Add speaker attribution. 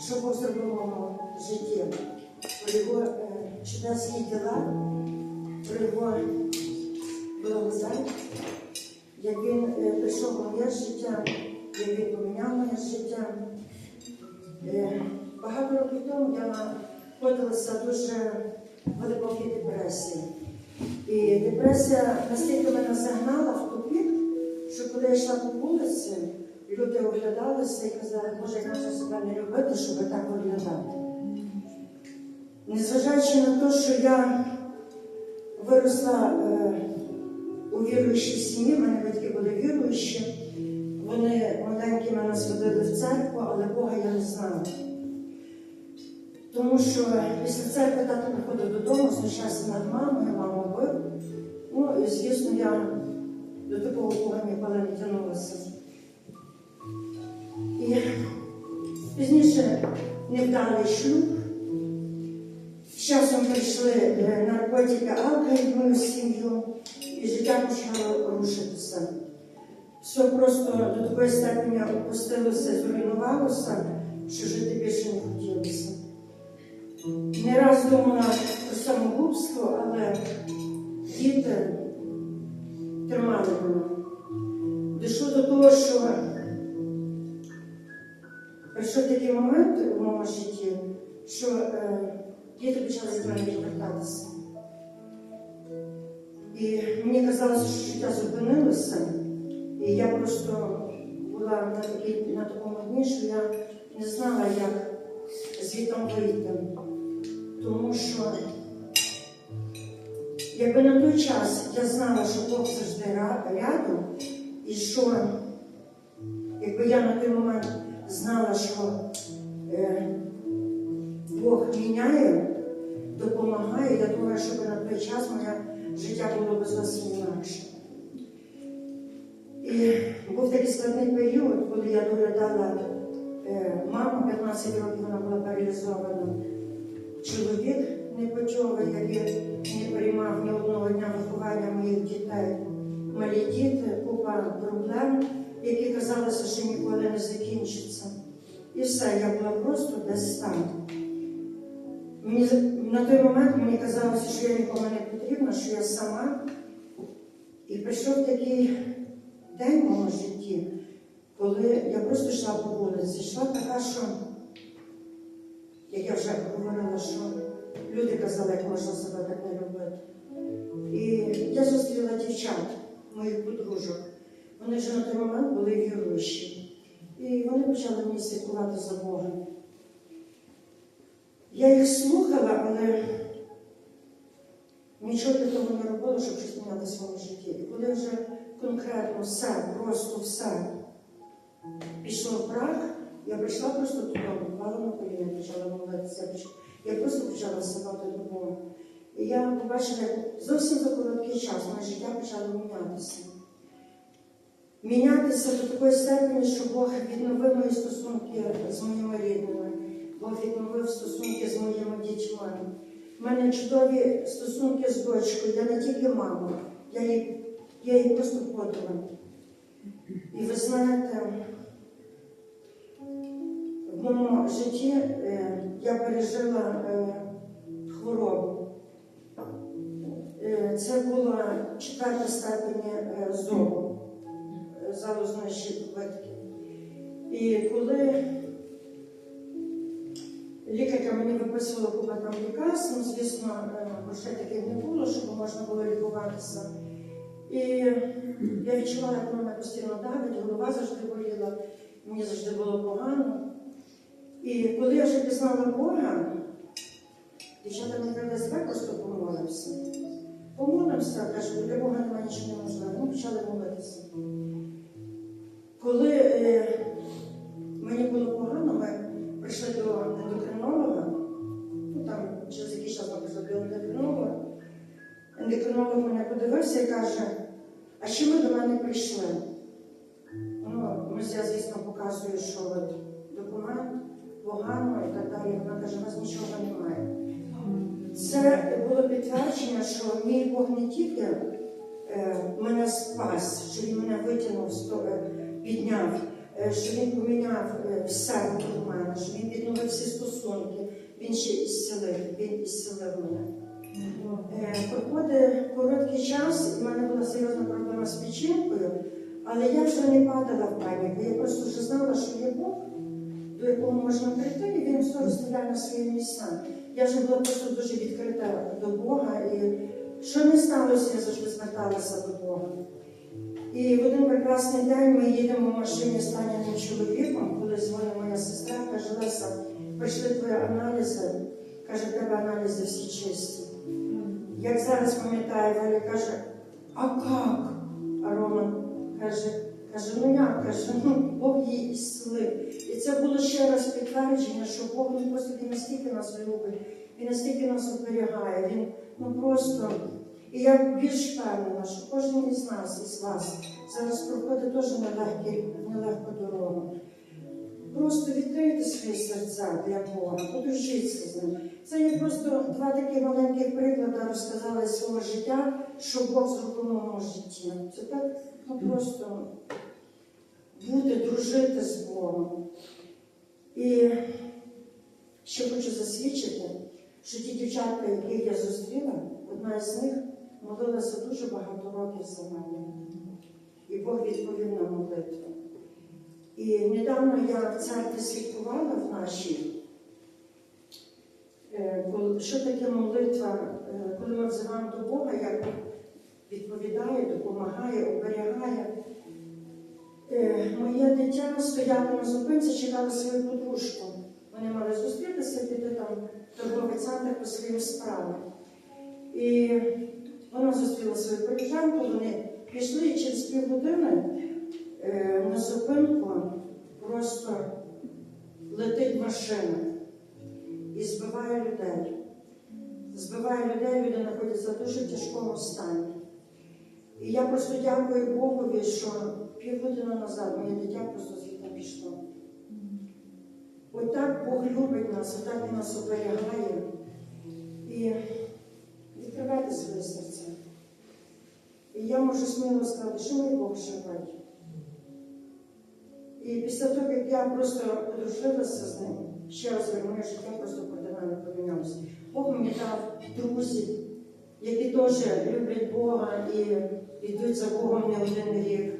Speaker 1: зробив в моєму житті, про його е, чудесні діла, про його благодать, як він е, прийшов в моє життя, як він поміняв моє життя. Е, Багато років тому я знаходилася дуже глибокій депресії. І депресія настільки мене загнала в тупік, що коли я йшла по вулиці, люди оглядалися і казали, Боже, як можна себе не любити, щоб так виглядати. Незважаючи на те, що я виросла е, у віруючій сім'ї, мене батьки були віруючі, вони маленькі мене сводили в церкву, але Бога я не знала. Тому що після церкви тато приходив додому, знущався над мамою, маму бив. Ну і звісно, я до такого Бога ніколи не тягнулася. Пізніше невдалий шлюб. З часом прийшли е, наркотики, алкоголь в мою сім'ю, і життя почало рушитися. Все просто до такої степені опустилося, зруйнувалося, що жити більше не хотілося. Не раз думала про самогубство, але діти тримали мене. Дійшло до того, що прийшов такий момент у моєму житті, що е, діти почали від мене відвертатися. І мені казалося, що життя зупинилося, і я просто була на, такій, на такому дні, що я не знала, як звітом вийти. Тому що, якби на той час я знала, що Бог завжди рядом, і що, якби я на той момент знала, що е, Бог міняє, допомагає, я думаю, що на той час моє життя було б зовсім інакше. І був такий складний період, коли я доглядала е, маму 15 років, вона була паралізована. Чоловік непочовий, який не приймав ні одного дня виховання моїх дітей. Малі діти, купа проблем, які казалося, що ніколи не закінчаться. І все, я була просто десь там. Мені, на той момент мені казалося, що я нікому не потрібна, що я сама. І прийшов такий день в моєму житті, коли я просто йшла по вулиці, йшла така, що, як я вже говорила, що люди казали, як можна себе так не робити. І я зустріла дівчат, моїх подружок. Вони вже на той момент були віруючі. І вони почали мені слідкувати за Богом. Я їх слухала, але нічого для того не робила, щоб щось міняти в своєму житті. І коли вже конкретно все, просто все пішло в прах, я прийшла просто додому, впала на коліна, почала молитися. Я просто почала сивати до Бога. І я побачила, як зовсім за короткий час моє життя почало мінятися. Мінятися до такої степені, що Бог відновив мої стосунки з моїми рідними, Бог відновив стосунки з моїми дітьми. У мене чудові стосунки з дочкою. Я не тільки мама, я їй, я їй просто подруга. І ви знаєте, в моєму житті е, я пережила е, хворобу. Е, це була четверта степені е, зору, е, залозної щитовидки. І коли лікарка мені виписувала купа там лікарств, ну, звісно, е, грошей таких не було, щоб можна було лікуватися. І я відчувала, як вона постійно давить, голова завжди боліла, мені завжди було погано. І коли я вже пізнала Бога, дівчата мені казали, давай просто помолимося. Помолимося, кажу, для Бога немає нічого неможливого. Ми почали молитися. Коли е, мені було погано, ми прийшли до ендокринолога, ну там через якийсь час ми прийшли до ендокринолога. Ендокринолог мене подивився і каже, а чим ви до мене прийшли? Ну, я, звісно, показую, що от документ погано і так далі. Вона каже, у вас нічого немає. Це було підтвердження, що мій Бог не тільки е, мене спас, що він мене витягнув, з того, підняв, е, що він поміняв е, все вокруг мене, що він відновив всі стосунки. Він ще ісцелив, він ісцелив мене. Е, Проходить короткий час, і в мене була серйозна проблема з печінкою, але я вже не падала в паніку. Я просто вже знала, що є Бог, до якого можна прийти, і він все розставляє на свої місця. Я вже була просто дуже відкрита до Бога, і що не сталося, я завжди зверталася до Бога. І в один прекрасний день ми їдемо в машині з таняним чоловіком, коли дзвонить моя сестра, каже, Леся, прийшли твої аналізи, каже, тебе аналізи всі чисті. Як зараз пам'ятаю, Валя каже, а як? А Роман каже, каже, ну як? Каже, ну Бог її ісцелив. І це було ще раз підтвердження, що Бог не просто настільки нас любить, він настільки нас оберігає, він ну просто. І я більш впевнена, що кожен із нас, із вас, зараз проходить теж нелегкі, нелегку дорогу. Просто відкрийте свої серця для Бога, подружіться з ним. Це я просто два такі маленькі приклади розказала з свого життя, що Бог зробив в моєму житті. Це так ну, просто бути, дружити з Богом. І ще хочу засвідчити, що ті дівчатка, яких я зустріла, одна з них молилася дуже багато років за мене. І Бог відповів на молитву. І недавно я в церкві святкувала в нашій, е, що таке молитва, е, коли ми взиваємо до Бога, як відповідає, допомагає, оберігає. Е, Моє дитя стояло на зупинці, чекало свою подружку. Вони мали зустрітися, піти там торговий центр по своїм справам. Вона зустріла свою коліжанку, вони пішли і через півгодини е, на зупинку просто летить машина і збиває людей. Збиває людей, люди знаходяться в дуже тяжкому стані. І я просто дякую Богові, що півгодини назад моє дитя просто звідти пішло. Отак Бог любить нас, отак Він нас оберігає. І відкривайте своє серце. І я можу сміло сказати, що мій Бог живий. І після того, як я просто подружилася з ним, ще раз говорю, моє життя просто кардинально помінялося. Бог мені дав друзів, які теж люблять Бога і йдуть за Богом не один рік.